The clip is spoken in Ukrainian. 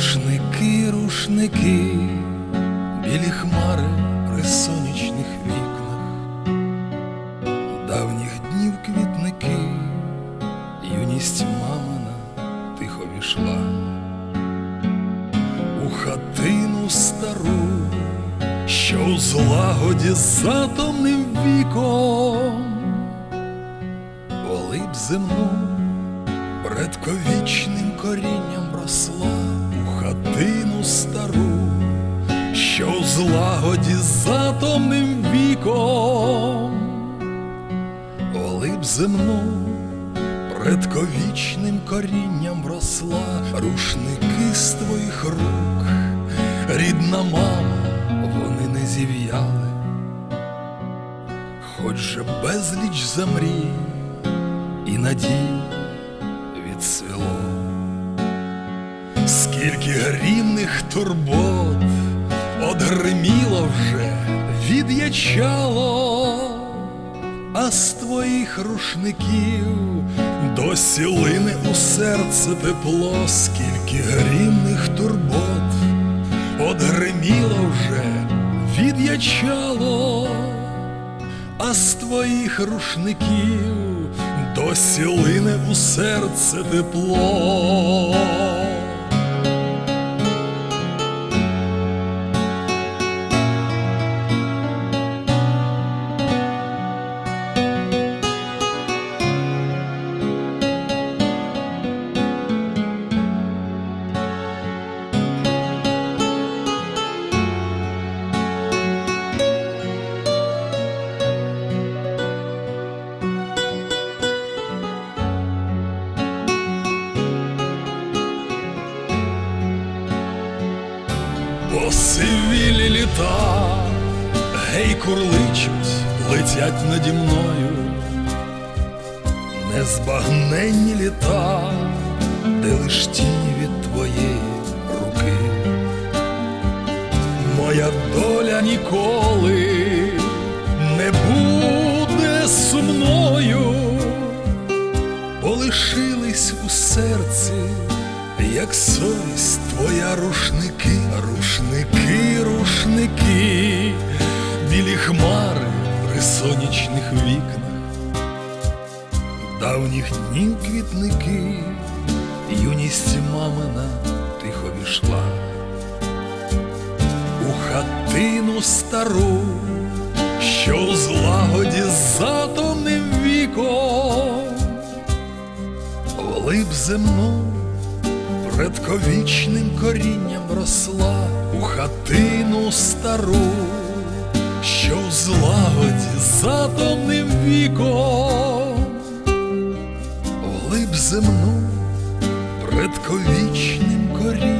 рушники, рушники, білі хмари при сонячних вікнах, давніх днів квітники, юність мамина тихо війшла. У хатину стару, що у злагоді з атомним віком, коли б земну предковічним корінням росла хатину стару, що у злагоді з атомним віком, коли б земну предковічним корінням росла рушники з твоїх рук, рідна мама, вони не зів'яли, хоч же безліч замрій і надій відсвіло, скільки грімних турбот одгриміло вже, від'ячало, а з твоїх рушників досі лине у серце тепло, скільки грімних турбот одгриміло вже, від'ячало, а з твоїх рушників досі лине у серце тепло. Посивілі літа, гей курличуть, летять наді мною, незбагненні літа, де лиш тіні від твоєї руки. Моя доля ніколи не буде сумною, полишились у серці, як совість твоя рушники, рушники, рушники, білі хмари при сонячних вікнах, давніх днів квітники, юність мамина тихо війшла. У хатину стару, що у злагоді з атомним віком, коли б земну предковічним корінням росла у хатину стару, що в злагоді затомним віком, глиб земну предковічним корінням